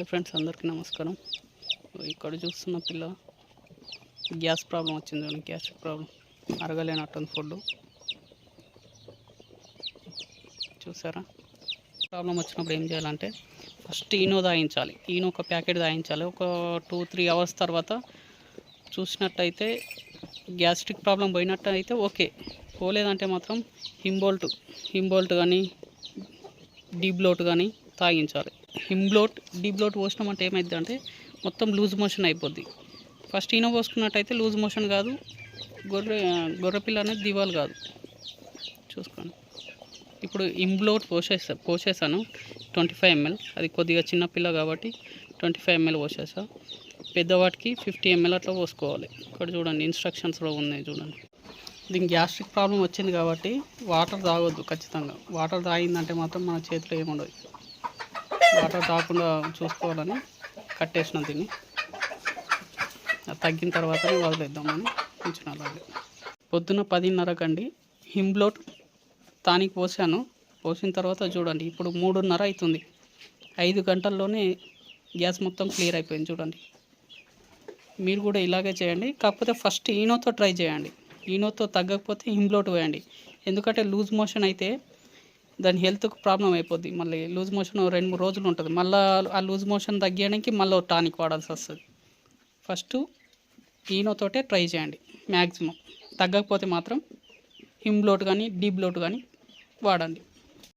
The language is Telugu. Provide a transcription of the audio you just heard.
హాయ్ ఫ్రెండ్స్ అందరికీ నమస్కారం. ఇక్కడ చూస్తున్న పిల్ల గ్యాస్ ప్రాబ్లం వచ్చింది చూడండి గ్యాస్ ప్రాబ్లం. అరగలేనట్టుంది ఫుడ్ చూసారా? ప్రాబ్లం వచ్చినప్పుడు ఏం చేయాలంటే ఫస్ట్ ఈనో తాగించాలి ఈనో ఒక ప్యాకెట్ తాగించాలి ఒక టూ త్రీ అవర్స్ తర్వాత చూసినట్టయితే గ్యాస్ట్రిక్ ప్రాబ్లం పోయినట్టు అయితే ఓకే. పోలేదంటే మాత్రం హింబోల్ట్ హింబోల్ట్ కానీ డీబ్లోట్ కానీ తాగించాలి. హిమ్బ్లోట్ డీబ్లోట్ పోసినామంటే ఏమైంది అంటే మొత్తం లూజ్ మోషన్ అయిపోద్ది. ఫస్ట్ ఈనో పోసుకున్నట్టయితే లూజ్ మోషన్ కాదు గొర్రె గొర్రెపిల్ల అనేది దివాలు కాదు. చూసుకోండి. ఇప్పుడు ఇంబ్లోట్ పోసేసా పోసేసాను ట్వంటీ ఫైవ్ ఎంఎల్. అది కొద్దిగా చిన్న పిల్ల కాబట్టి ట్వంటీ ఫైవ్ ఎంఎల్ పోసేసా. పెద్దవాటికి ఫిఫ్టీ ఎంఎల్ అట్లా పోసుకోవాలి. ఇక్కడ చూడండి ఇన్స్ట్రక్షన్స్లో ఉన్నాయి చూడండి. దీనికి గ్యాస్ట్రిక్ ప్రాబ్లం వచ్చింది కాబట్టి వాటర్ తాగొద్దు ఖచ్చితంగా. వాటర్ తాగిందంటే మాత్రం మన చేతిలో ఏముండదు. వాటర్ తాగకుండా చూసుకోవాలని కట్టేసిన దీన్ని. తగ్గిన తర్వాతనే వదిలేద్దామని కొంచెం అలాగే పొద్దున పదిన్నరకండి. హిమ్బ్లోట్ తానికి పోసాను. పోసిన తర్వాత చూడండి ఇప్పుడు మూడున్నర అవుతుంది ఐదు గంటల్లోనే గ్యాస్ మొత్తం క్లియర్ అయిపోయింది చూడండి. మీరు కూడా ఇలాగే చేయండి. కాకపోతే ఫస్ట్ ఈనోతో ట్రై చేయండి. ఈనోతో తగ్గకపోతే హిమ్లోట్ వేయండి. ఎందుకంటే లూజ్ మోషన్ అయితే దాని హెల్త్కి ప్రాబ్లం అయిపోద్ది. మళ్ళీ లూజ్ మోషన్ రెండు మూడు రోజులు ఉంటుంది. మళ్ళీ ఆ లూజ్ మోషన్ తగ్గడానికి మళ్ళీ టానిక్ వాడాల్సి వస్తుంది. ఫస్ట్ ఈనోతోటే ట్రై చేయండి. మ్యాక్సిమం తగ్గకపోతే మాత్రం హిమ్ బ్లోట్ కానీ డీబ్లోట్ కానీ వాడండి.